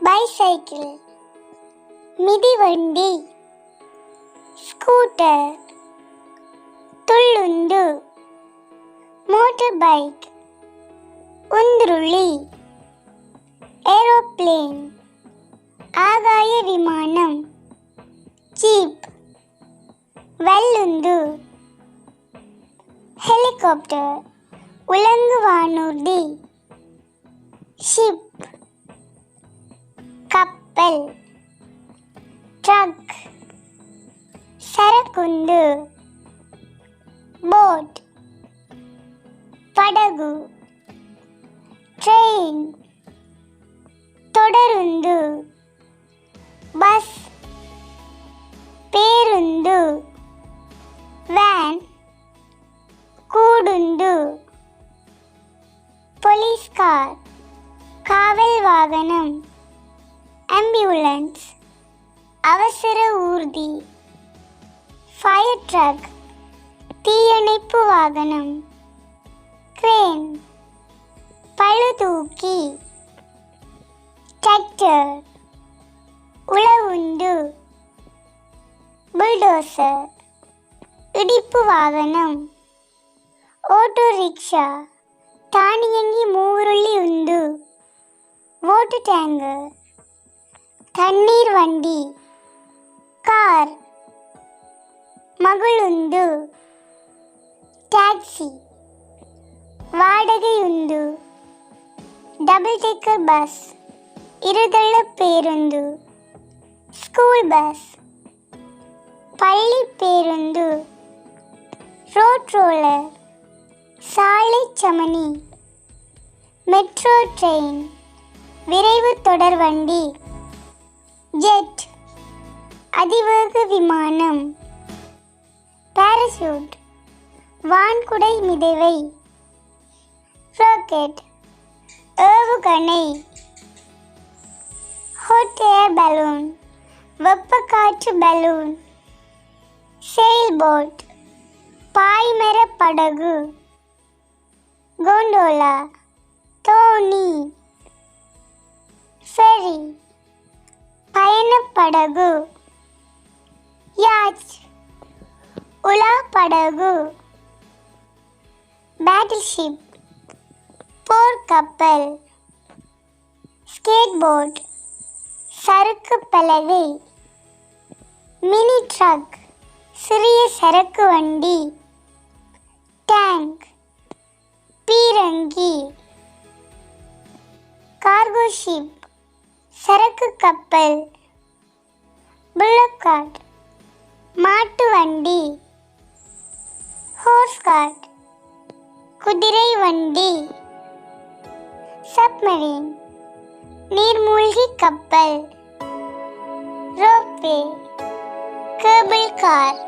Bicycle மிதிவண்டி scooter துள்ளுந்து motor bike உந்துருளி ஏரோப்ளேன் ஆகாய விமானம் ஜீப் வல்லுந்து ஹெலிகாப்டர் உலங்கு வானூர்தி ஷிப். கப்பல் ட்ரக் சரக்குந்து போட். படகு. ட்ரெயின். தொடருந்து. பஸ். பேருந்து. வேன். கூடுந்து போலீஸ்கார். காவல் வாகனம். ஆம்புலன்ஸ் அவசர ஊர்தி ஃபயர் ட்ரக் தீயணைப்பு வாகனம் கிரேன் பழுதூக்கி டிராக்டர் உளவுண்டு புல்டோசர் இடிப்பு வாகனம் ஓட்டோ ரிக்ஷா தானியங்கி மூவருள்ளி உந்து ஓட்டு டேங்கர் தண்ணீர் வண்டி கார் மகளுந்து டாக்ஸி வாடகையுந்து டபுள் டெக்கர் பஸ் இருதள பேருந்து ஸ்கூல் பஸ் பள்ளி பேருந்து ரோட் ரோலர் சாலை சமனி மெட்ரோ ட்ரெயின் விரைவு தொடர் வண்டி. ஜெட். அதிவேக விமானம். பாராசூட் வான்குடை மிதவை. ராக்கெட் ஏவுகணை. ஹாட் ஏர் பலூன் வெப்பக்காற்று பலூன் செயில்போட் பாய்மர படகு. கோண்டோலா தோனி படகு. யாச் உலா படகு. பேட்டில்ஷிப் போர்க்கப்பல். ஸ்கேட்போர்ட் சறுக்கு பலகை. மினி ட்ரக் சிறிய சரக்கு வண்டி. டேங்க் பீரங்கி. கார்கோ ஷிப் சரக்கு கப்பல். கார்ட் மாட்டு வண்டி. ஹோர்ஸ் கார்ட் குதிரை வண்டி. சப்மரீன் நீர்மூழ்கி கப்பல். Ropeway cable car